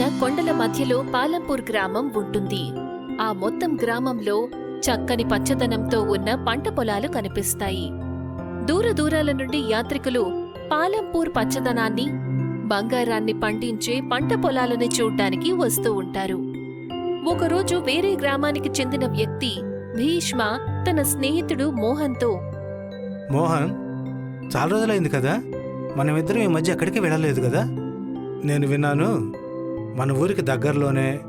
ఉన్న కొండల మధ్యలో పాలంపూర్ గ్రామం ఉంటుంది. ఆ మొత్తం గ్రామంలో చక్కని పచ్చదనంతో ఉన్న పంట పొలాలు కనిపిస్తాయి. దూర దూరాల నుండి యాత్రికులు పాలంపూర్ పచ్చదనాన్ని బంగారాన్ని పండించే పంట పొలాలని చూడ్డానికి వస్తూ ఉంటారు. ఒకరోజు వేరే గ్రామానికి చెందిన వ్యక్తి భీష్మ తన స్నేహితుడు మోహన్తో మోహన్ చాలా రోజులైంది కదా? మనమిద్దరం ఈ మధ్య ఎక్కడికి వెళ్ళలేదు కదా? నేను విన్నాను మన ఊరికి దగ్గరలోనే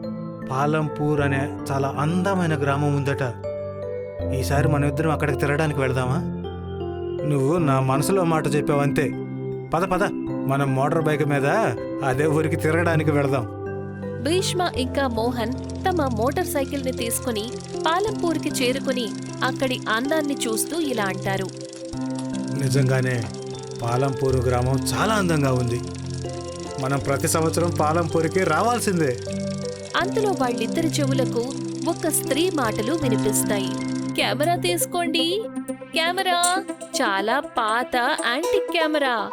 పాలంపూర్ అనే చాలా అందమైన గ్రామం ఉందట. ఈసారి మనమిద్దరం అక్కడికి తిరగడానికి వెళదామా? నువ్వు నా మనసులో మాట చెప్పావంతే పద పద. మనం మోటార్ బైక్ మీద అదే ఊరికి తిరగడానికి వెళదాం. భీష్మ ఇంకా మోహన్ తమ మోటార్ సైకిల్ని తీసుకుని పాలంపూర్కి చేరుకుని అక్కడి అందాన్ని చూస్తూ ఇలా అంటారు. నిజంగానే పాలంపూరు గ్రామం చాలా అందంగా ఉంది. మనం ప్రతి సంవత్సరం పాలంపూరికి రావాల్సిందే. అంతలో వాళ్ళిద్దరి చెవులకు ఒక స్త్రీ మాటలు వినిపిస్తాయి. కెమెరా తీసుకోండి. కెమెరా చాలా పాత యాంటిక్ కెమెరా.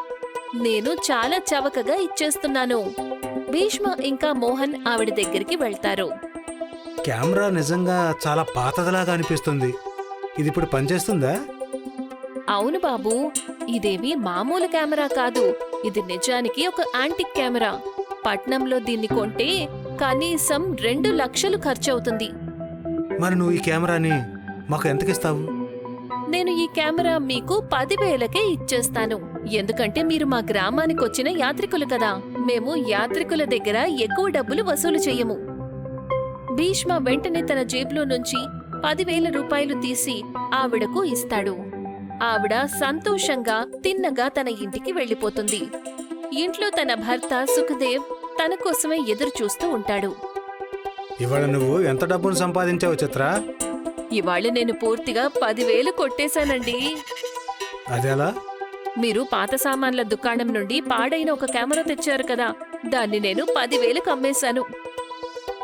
నేను చాలా చవకగా ఇచ్చేస్తున్నాను. భీష్మ ఇంకా మోహన్ ఆవిడ దగ్గరికి వెళ్తారు. కెమెరా నిజంగా చాలా పాతదిలాగా అనిపిస్తుంది. ఇది ఇప్పుడు పనిచేస్తుందా? అవును బాబు ఇదేమి మామూలు కెమెరా కాదు. ఇది నిజానికి ఒక యాంటిక్ కెమెరా. పట్నంలో దీన్ని కొంటే కనీసం రెండు లక్షలు ఖర్చవుతుంది. మరి నువ్వు ఈ కెమెరాని మాకు ఎంతకిస్తావు? నేను ఈ కెమెరా మీకు పదివేలకే ఇచ్చేస్తాను. ఎందుకంటే మీరు మా గ్రామానికి వచ్చిన యాత్రికులు కదా. మేము యాత్రికుల దగ్గర ఎక్కువ డబ్బులు వసూలు చెయ్యము భీష్మ వెంటనే తన జేబులో నుంచి పదివేల రూపాయలు తీసి ఆవిడకు ఇస్తాడు. ఆవిడ సంతోషంగా తిన్నగా తన ఇంటికి వెళ్ళిపోతుంది. ఇంట్లో తన భర్త సుఖదేవ్ తన కోసమే ఎదురు చూస్తూ ఉంటాడు. ఇవాళ నువ్వు ఎంత డబ్బును సంపాదించావు చిత్ర? ఇవాళ నేను పూర్తిగా పదివేలు కొట్టేశానండి. అదెలా? మీరు పాత సామాన్ల దుకాణం నుండి పాడైన ఒక కెమెరా తెచ్చారు కదా దాన్ని నేను పదివేలకు అమ్మేశాను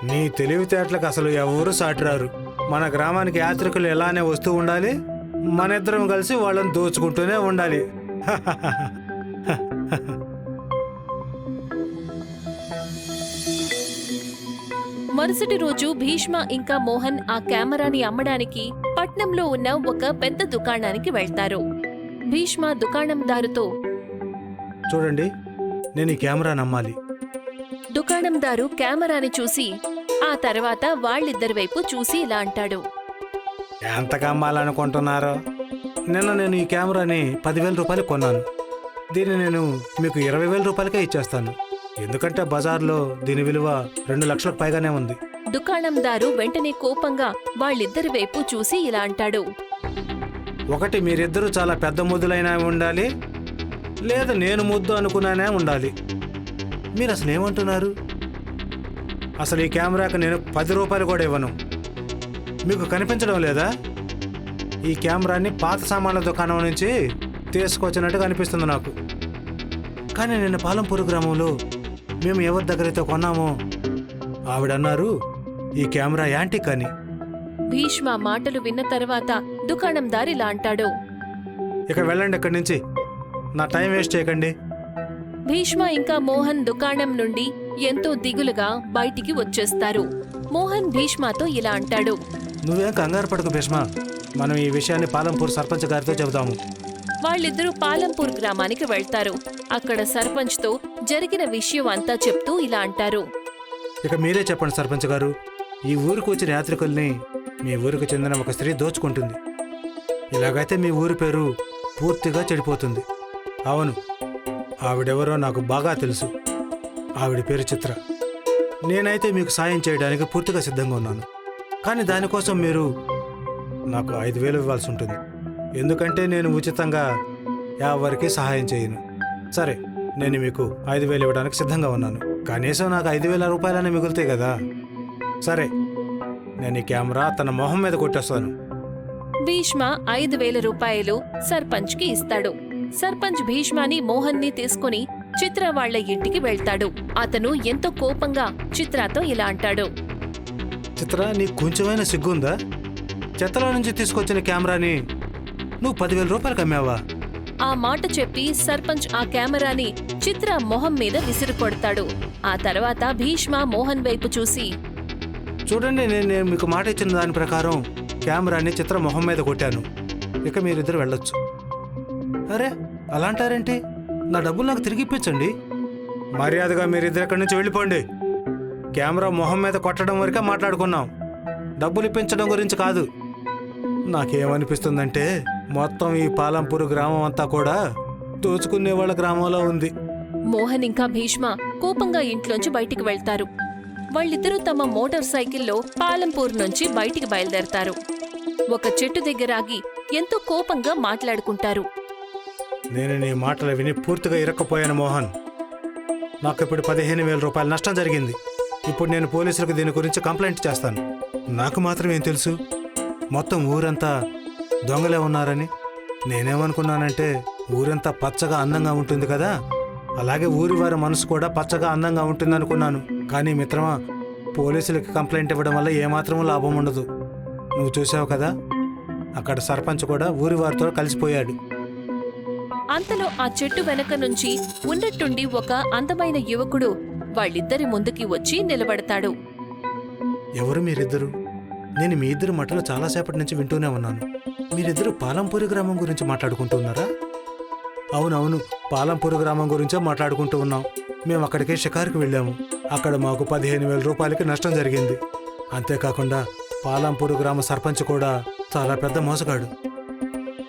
నీ తెలివితేటలకు అసలు ఎవరు సాటిరారు? మన గ్రామానికి యాత్రికులు ఎలానే వస్తూ ఉండాలి? మన ఇద్దరం కలిసి వాళ్ళని దోచుకుంటూనే ఉండాలి. మరుసటి రోజు భీష్మ ఇంకా మోహన్ ఆ కెమెరాని అమ్మడానికి పట్నంలో ఉన్న ఒక పెద్ద దుకాణానికి వెళ్తారు. భీష్మ దుకాణందారుతో చూడండి నేను ఈ కెమెరా నమ్మాలి. దుకాణందారు కెమెరాని చూసి ఆ తర్వాత వాళ్ళిద్దరి వైపు చూసి ఇలా అంటాడు. ఎంతగా అమ్మాలనుకుంటున్నారో నిన్న నేను ఈ కెమెరాని పదివేల రూపాయలు కొన్నాను. దీన్ని నేను మీకు ఇరవై వేల రూపాయలకే ఇచ్చేస్తాను. ఎందుకంటే బజార్లో దీని విలువ రెండు లక్షలకు పైగానే ఉంది. దుకాణందారు వెంటనే కోపంగా వాళ్ళిద్దరి వైపు చూసి ఇలా అంటాడు. ఒకటి మీరిద్దరూ చాలా పెద్ద ముద్దులైనా ఉండాలి లేదా నేను ముద్దు అనుకున్నానే ఉండాలి. మీరు అసలు ఏమంటున్నారు అసలు ఈ కెమెరాకి నేను పది రూపాయలు కూడా ఇవ్వను. మీకు కనిపించడం లేదా? ఈ కెమెరాని పాత సామాన్ల దుకాణం నుంచి తీసుకొచ్చినట్టు కనిపిస్తుంది నాకు. కానీ నిన్న పాలంపూరు గ్రామంలో మేము ఎవరి దగ్గరైతే కొన్నామో ఆవిడన్నారు ఈ కెమెరా యాంటిక్ అని. భీష్మ మాటలు విన్న తర్వాత దుకాణందారు ఇలా అంటాడు. ఇక వెళ్ళండి ఇక్కడి నుంచి. నా టైం వేస్ట్ చేయకండి. భీష్మ ఇంకా మోహన్ దుకాణం నుండి ఎంతో దిగులుగా బయటికి వచ్చేస్తారు. మోహన్ భీష్మతో ఇలా అంటాడు నువ్వేం కంగారు పడకు భీష్మ. మనం ఈ విషయాన్ని పాలంపూర్ సర్పంచ్ గారితో చెబుతాము వాళ్ళిద్దరూ పాలంపూర్ గ్రామానికి వెళ్తారు. అక్కడ సర్పంచ్తో జరిగిన విషయం అంతా చెప్తూ ఇలా అంటారు. ఇక మీరే చెప్పండి సర్పంచ్ గారు. ఈ ఊరికి వచ్చిన యాత్రికుల్ని మీ ఊరికి చెందిన ఒక స్త్రీ దోచుకుంటుంది. ఇలాగైతే మీ ఊరి పేరు పూర్తిగా చెడిపోతుంది. అవును ఆవిడెవరో నాకు బాగా తెలుసు. ఆవిడ పేరు చిత్ర. నేనైతే మీకు సాయం చేయడానికి పూర్తిగా సిద్ధంగా ఉన్నాను. కానీ దానికోసం మీరు నాకు ఐదు వేలు ఇవ్వాల్సి ఉంటుంది. ఎందుకంటే నేను ఉచితంగా ఎవరికి సహాయం చేయను. సరే నేను మీకు ఐదు వేలు ఇవ్వడానికి సిద్ధంగా ఉన్నాను. కనీసం నాకు ఐదు వేల రూపాయలనే మిగులుతాయి కదా. సరే నేను ఈ కెమెరా తన మొహం మీద కొట్టేస్తాను. భీష్మ ఐదు వేల రూపాయలు సర్పంచ్కి ఇస్తాడు. సర్పంచ్ భీష్మాని మోహన్ని తీసుకుని చిత్ర వాళ్ళ ఇంటికి వెళ్తాడు. అతను ఎంతో కోపంగా చిత్రతో ఇలా అంటాడు. చిత్ర నీకు కొంచెమైనా సిగ్గుందా? చెత్తలో నుంచి తీసుకొచ్చిన కెమెరాని నువ్వు పదివేల రూపాయలకు అమ్మావా? ఆ మాట చెప్పి సర్పంచ్ ఆ కెమెరాని చిత్ర మొహం మీద విసిరి కొడతాడు ఆ తర్వాత భీష్మ మోహన్ వైపు చూసి చూడండి నేను నేను మీకు మాట ఇచ్చిన దాని ప్రకారం కెమెరాని చిత్ర మొహం మీద కొట్టాను. ఇక మీరిద్దరు వెళ్ళొచ్చు. అరే అలా అంటారేంటి నా డబ్బులు నాకు తిరిగి ఇప్పించండి. మర్యాదగా మీరిద్దరు ఇక్కడి నుంచి వెళ్ళిపోండి. కెమెరా మొహం మీద కొట్టడం వరకే మాట్లాడుకున్నాం. డబ్బులు ఇప్పించడం గురించి కాదు. నాకేమనిపిస్తుందంటే మొత్తం ఈ పాలంపూర్ గ్రామం అంతా కూడా దోచుకునే వాళ్ళ గ్రామంలో ఉంది. మోహన్ ఇంకా భీష్మ కోపంగా ఇంట్లోంచి బయటికి వెళ్తారు. వాళ్ళిద్దరూ తమ మోటార్ సైకిల్లో పాలంపూర్ నుంచి బయటికి బయలుదేరతారు. ఒక చెట్టు దగ్గర ఆగి ఎంతో కోపంగా మాట్లాడుకుంటారు. నేను నీ మాటలు విని పూర్తిగా ఇరక్కపోయాను మోహన్. నాకు ఇప్పుడు పదిహేను వేల రూపాయల నష్టం జరిగింది. ఇప్పుడు నేను పోలీసులకు దీని గురించి కంప్లైంట్ చేస్తాను. నాకు మాత్రం ఏం తెలుసు? మొత్తం ఊరంతా దొంగలే ఉన్నారని. నేనేమనుకున్నానంటే ఊరంతా పచ్చగా అందంగా ఉంటుంది కదా? అలాగే ఊరి వారి మనసు కూడా పచ్చగా అందంగా ఉంటుంది అనుకున్నాను కానీ మిత్రమా పోలీసులకి కంప్లైంట్ ఇవ్వడం వల్ల ఏమాత్రం లాభం ఉండదు. నువ్వు చూసావు కదా? అక్కడ సర్పంచ్ కూడా ఊరి వారితో కలిసిపోయాడు. అంతలో ఆ చెట్టు వెనక నుంచి ఉన్నట్టుండి ఒక అందమైన యువకుడు వాళ్ళిద్దరి ముందుకి వచ్చి నిలబడతాడు. ఎవరు మీరిద్దరు? నేను మీ ఇద్దరు మాటలు చాలాసేపటి నుంచి వింటూనే ఉన్నాను. మీరిద్దరు పాలంపూరి గ్రామం గురించి మాట్లాడుకుంటున్నారా? అవునవును పాలంపూరి గ్రామం గురించే మాట్లాడుకుంటూ ఉన్నాం. మేము అక్కడికే షికారుకు వెళ్ళాము. అక్కడ మాకు పదిహేను వేల రూపాయలకి నష్టం జరిగింది. అంతేకాకుండా పాలంపూరు గ్రామ సర్పంచ్ కూడా చాలా పెద్ద మోసగాడు.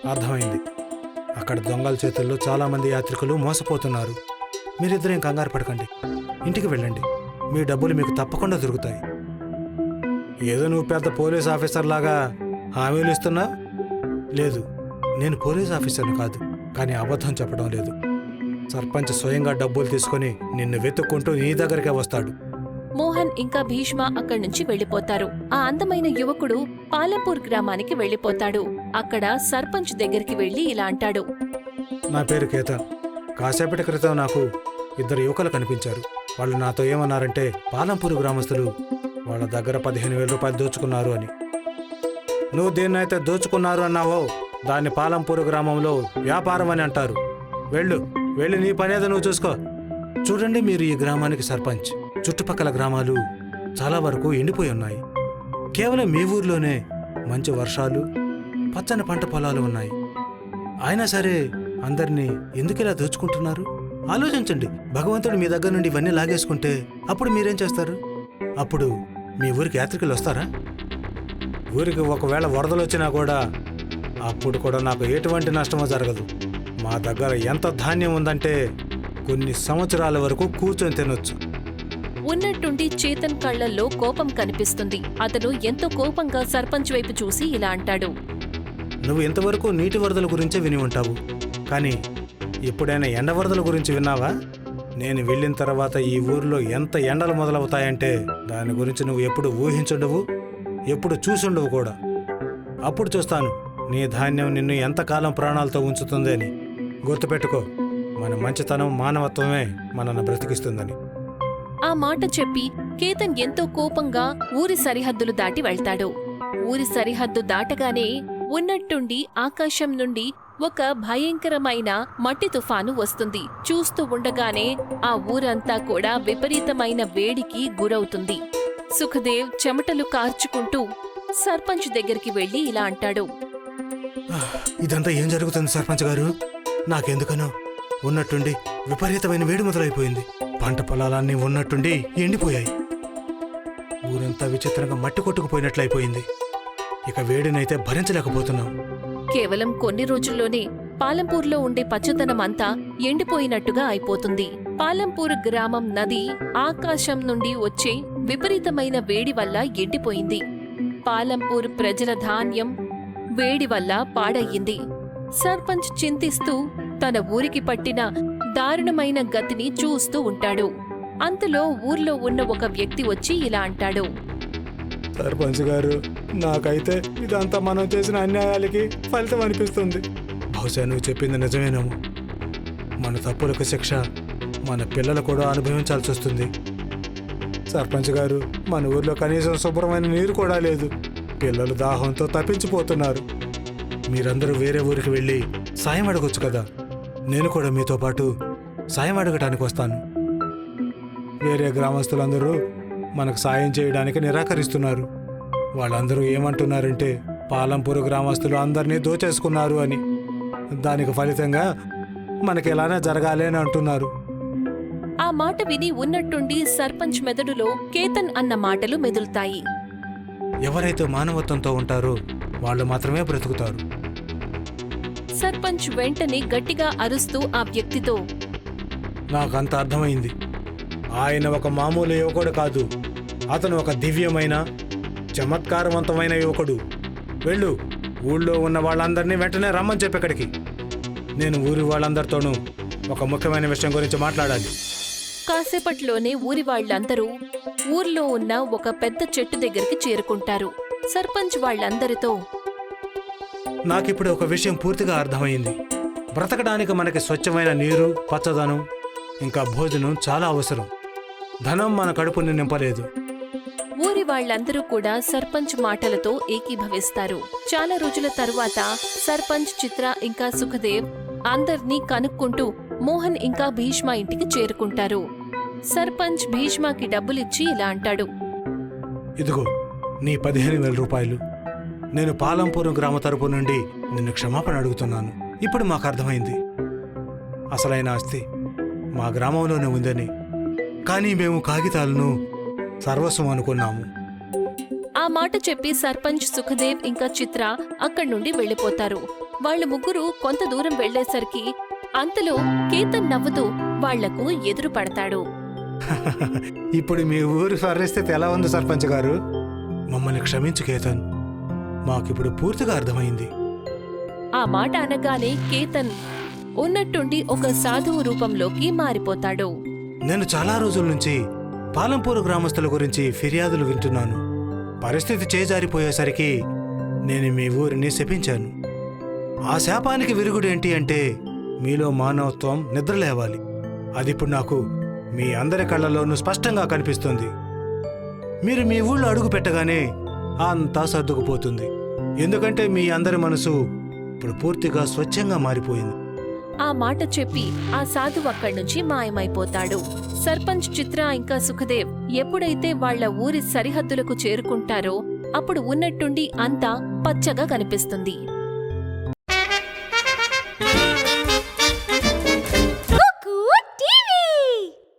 అర్థమైంది. అక్కడ దొంగల చేతుల్లో చాలామంది యాత్రికులు మోసపోతున్నారు. మీరిద్దరేం కంగారు పడకండి. ఇంటికి వెళ్ళండి. మీ డబ్బులు మీకు తప్పకుండా దొరుకుతాయి. ఏదో నువ్వు పెద్ద పోలీస్ ఆఫీసర్ లాగా హామీలు ఇస్తున్నా? లేదు నేను పోలీస్ ఆఫీసర్ని కాదు కానీ అబద్ధం చెప్పడం లేదు. సర్పంచ్ స్వయంగా డబ్బులు తీసుకొని నిన్ను వెతుక్కుంటూ నీ దగ్గరికే వస్తాడు. మోహన్ ఇంకా భీష్మ అక్కడి నుంచి వెళ్ళిపోతారు ఆ అందమైన యువకుడు పాలంపూర్ గ్రామానికి వెళ్ళిపోతాడు అక్కడ సర్పంచ్ దగ్గరికి వెళ్ళి ఇలా అంటాడు. నా పేరు కేతన్ కాసేపటి క్రితం నాకు ఇద్దరు యువకులు కనిపించారు. వాళ్ళు నాతో ఏమన్నారంటే పాలంపూరు గ్రామస్తులు వాళ్ళ దగ్గర పదిహేను వేల రూపాయలు దోచుకున్నారు అని. నువ్వు దేన్నైతే దోచుకున్నారు అన్నావో దాన్ని పాలంపూరు గ్రామంలో వ్యాపారం అని అంటారు. వెళ్ళు వెళ్ళి నీ పనేదో నువ్వు చూసుకో. చూడండి మీరు ఈ గ్రామానికి సర్పంచ్. చుట్టుపక్కల గ్రామాలు చాలా వరకు ఎండిపోయి ఉన్నాయి. కేవలం మీ ఊర్లోనే మంచి వర్షాలు పచ్చని పంట పొలాలు ఉన్నాయి. అయినా సరే అందరినీ ఎందుకు ఇలా దోచుకుంటున్నారు? ఆలోచించండి. భగవంతుడు మీ దగ్గర నుండి ఇవన్నీ లాగేసుకుంటే అప్పుడు మీరేం చేస్తారు? అప్పుడు మీ ఊరికి యాత్రికులు వస్తారా? ఊరికి ఒకవేళ వరదలు వచ్చినా కూడా అప్పుడు కూడా నాకు ఎటువంటి నష్టమో జరగదు. మా దగ్గర ఎంత ధాన్యం ఉందంటే కొన్ని సంవత్సరాల వరకు కూర్చొని తినొచ్చు. ఉన్నట్టుండి చేతన్ కళ్ళల్లో కోపం కనిపిస్తుంది. అతను ఎంతో కోపంగా సర్పంచ్ వైపు చూసి ఇలా అంటాడు. నువ్వు ఇంతవరకు నీటి వరదల గురించే విని ఉంటావు. కానీ ఎప్పుడైనా ఎండ వరదల గురించి విన్నావా? నేను వెళ్ళిన తర్వాత ఈ ఊర్లో ఎంత ఎండలు మొదలవుతాయంటే దాని గురించి నువ్వు ఎప్పుడు ఊహించుండవు ఎప్పుడు చూసుండవు కూడా. అప్పుడు చూస్తాను నీ ధాన్యం నిన్ను ఎంతకాలం ప్రాణాలతో ఉంచుతుంది అని. గుర్తుపెట్టుకో మన మంచితనం మానవత్వమే మనల్ని బ్రతికిస్తుందని. ఆ మాట చెప్పి కేతన్ ఎంతో కోపంగా ఊరి సరిహద్దులు దాటి వెళ్తాడు. ఊరి సరిహద్దు దాటగానే ఉన్నట్టుండి ఆకాశం నుండి ఒక భయంకరమైన మట్టి తుఫాను వస్తుంది. చూస్తూ ఉండగానే ఆ ఊరంతా కూడా విపరీతమైన వేడికి గురవుతుంది. సుఖదేవ్ చెమటలు కార్చుకుంటూ సర్పంచ్ దగ్గరికి వెళ్ళి ఇలా అంటాడు. ఇదంతా ఏం జరుగుతుంది సర్పంచ్ గారు? నాకెందుకనో? ఉన్నట్టుండి విపరీతమైన వేడి మొదలైపోయింది. పంట పొలాలన్నీ ఉన్నట్టుండి ఎండిపోయాయి. ఊరంతా విచిత్రంగా మట్టి కొట్టుకుపోయినట్లయిపోయింది ఇక వేడినైతే భరించలేకపోతున్నాం. కేవలం కొన్ని రోజుల్లోనే పాలంపూర్లో ఉండే పచ్చదనం అంతా ఎండిపోయినట్టుగా అయిపోతుంది. పాలంపూర్ గ్రామం నది ఆకాశం నుండి వచ్చే విపరీతమైన వేడి వల్ల ఎండిపోయింది. పాలంపూర్ ప్రజల ధాన్యం వేడి వల్ల పాడయ్యింది. సర్పంచ్ చింతిస్తూ తన ఊరికి పట్టిన దారుణమైన గతిని చూస్తూ ఉంటాడు. అంతలో ఊర్లో ఉన్న ఒక వ్యక్తి వచ్చి ఇలా అంటాడు. సర్పంచ్ గారు నాకైతే ఇదంతా మనం చేసిన అన్యాయాలకి ఫలితం అనిపిస్తుంది. బహుశా నువ్వు చెప్పింది నిజమేనేమో. మన తప్పులకు శిక్ష మన పిల్లలు కూడా అనుభవించాల్సి వస్తుంది. సర్పంచ్ గారు మన ఊర్లో కనీసం శుభ్రమైన నీరు కూడా లేదు. పిల్లలు దాహంతో తప్పించిపోతున్నారు. మీరందరూ వేరే ఊరికి వెళ్ళి సాయం అడగొచ్చు కదా. నేను కూడా మీతో పాటు సాయం అడగటానికి వస్తాను. వేరే గ్రామస్తులందరూ మనకు సాయం చేయడానికి నిరాకరిస్తున్నారు. వాళ్ళందరూ ఏమంటున్నారంటే పాలంపూర్ గ్రామస్తులు అందరినీ దోచేసుకున్నారు అని. దానికి ఫలితంగా మనకి ఎలానే జరగాలి అని అంటున్నారు. ఆ మాట విని ఉన్నట్టుండి సర్పంచ్ మెదడులో కేతన్ అన్న మాటలు మెదులుతాయి. ఎవరైతే మానవత్వంతో ఉంటారో వాళ్ళు మాత్రమే బ్రతుకుతారు. సర్పంచ్ వెంటనే గట్టిగా అరుస్తూ ఆ వ్యక్తితో నాకంత అర్థమైంది. ఆయన ఒక మామూలు యువకుడు కాదు. అతను ఒక దివ్యమైన చమత్కారవంతమైన యువకుడు. వెళ్ళు ఊళ్ళో ఉన్న వాళ్ళందరినీ వెంటనే రమ్మని చెప్పి ఇక్కడికి. నేను ఊరి వాళ్ళందరితోనూ ఒక ముఖ్యమైన విషయం గురించి మాట్లాడాలి. కాసేపట్లోనే ఊరి వాళ్ళందరూ ఊర్లో ఉన్న ఒక పెద్ద చెట్టు దగ్గరికి చేరుకుంటారు. సర్పంచ్ వాళ్ళందరితో నాకిప్పుడు ఒక విషయం పూర్తిగా అర్థమైంది. బ్రతకడానికి మనకి స్వచ్ఛమైన నీరు పచ్చదనం ఇంకా భోజనం చాలా అవసరం. ధనం మన కడుపుని నింపలేదు. ఊరి వాళ్ళందరూ కూడా సర్పంచ్ మాటలతో ఏకీభవిస్తారు. చాలా రోజుల తరువాత సర్పంచ్ చిత్ర ఇంకా సుఖదేవ్ అందర్నీ కనుక్కుంటూ మోహన్ ఇంకా భీష్మ ఇంటికి చేరుకుంటారు. సర్పంచ్ భీష్మకి డబ్బులిచ్చి ఇలా అంటాడు. ఇదిగో నీ పదిహేను వేల రూపాయలు. నేను పాలంపూరం గ్రామ తరపు నుండి నిన్ను క్షమాపణ అడుగుతున్నాను. ఇప్పుడు మాకు అర్థమైంది. అసలైన ఆస్తి మా గ్రామంలోనే ఉందని కానీ మేము కాగితాలను సర్వస్వం అనుకున్నాము. ఆ మాట చెప్పి సర్పంచ్ సుఖదేవ్ ఇంకా చిత్ర అక్కడి నుండి వెళ్ళిపోతారు. వాళ్ళు ముగ్గురు కొంత దూరం వెళ్ళేసరికి అంతలో కేతన్ నవ్వుతూ వాళ్ళకు ఎదురు పడతాడు. ఇప్పుడు మీ ఊరి పరిస్థితి ఎలా ఉంది సర్పంచ్ గారు? మమ్మల్ని క్షమించు కేతన్. మాకిప్పుడు పూర్తిగా అర్థమైంది. ఆ మాట అనగానే కేతన్ ఉన్నట్టుండి ఒక సాధువు రూపంలోకి మారిపోతాడు. నేను చాలా రోజుల నుంచి పాలంపూరు గ్రామస్తుల గురించి ఫిర్యాదులు వింటున్నాను. పరిస్థితి చేజారిపోయేసరికి నేను మీ ఊరిని శపించాను. ఆ శాపానికి విరుగుడేంటి అంటే మీలో మానవత్వం నిద్రలేవాలి. అది ఇప్పుడు నాకు మీ అందరి కళ్ళలోనూ స్పష్టంగా కనిపిస్తుంది. మీరు మీ ఊళ్ళో అడుగు పెట్టగానే అంతా సర్దుకుపోతుంది. ఎందుకంటే మీ అందరి మనసు ఇప్పుడు పూర్తిగా స్వచ్ఛంగా మారిపోయింది. ఆ మాట చెప్పి ఆ సాధువు అక్కడి నుంచి మాయమైపోతాడు. సర్పంచ్ చిత్ర ఇంకా సుఖదేవ్ ఎప్పుడైతే వాళ్ళ ఊరి సరిహద్దులకు చేరుకుంటారో అప్పుడు ఉన్నట్టుండి అంతా పచ్చగా కనిపిస్తుంది.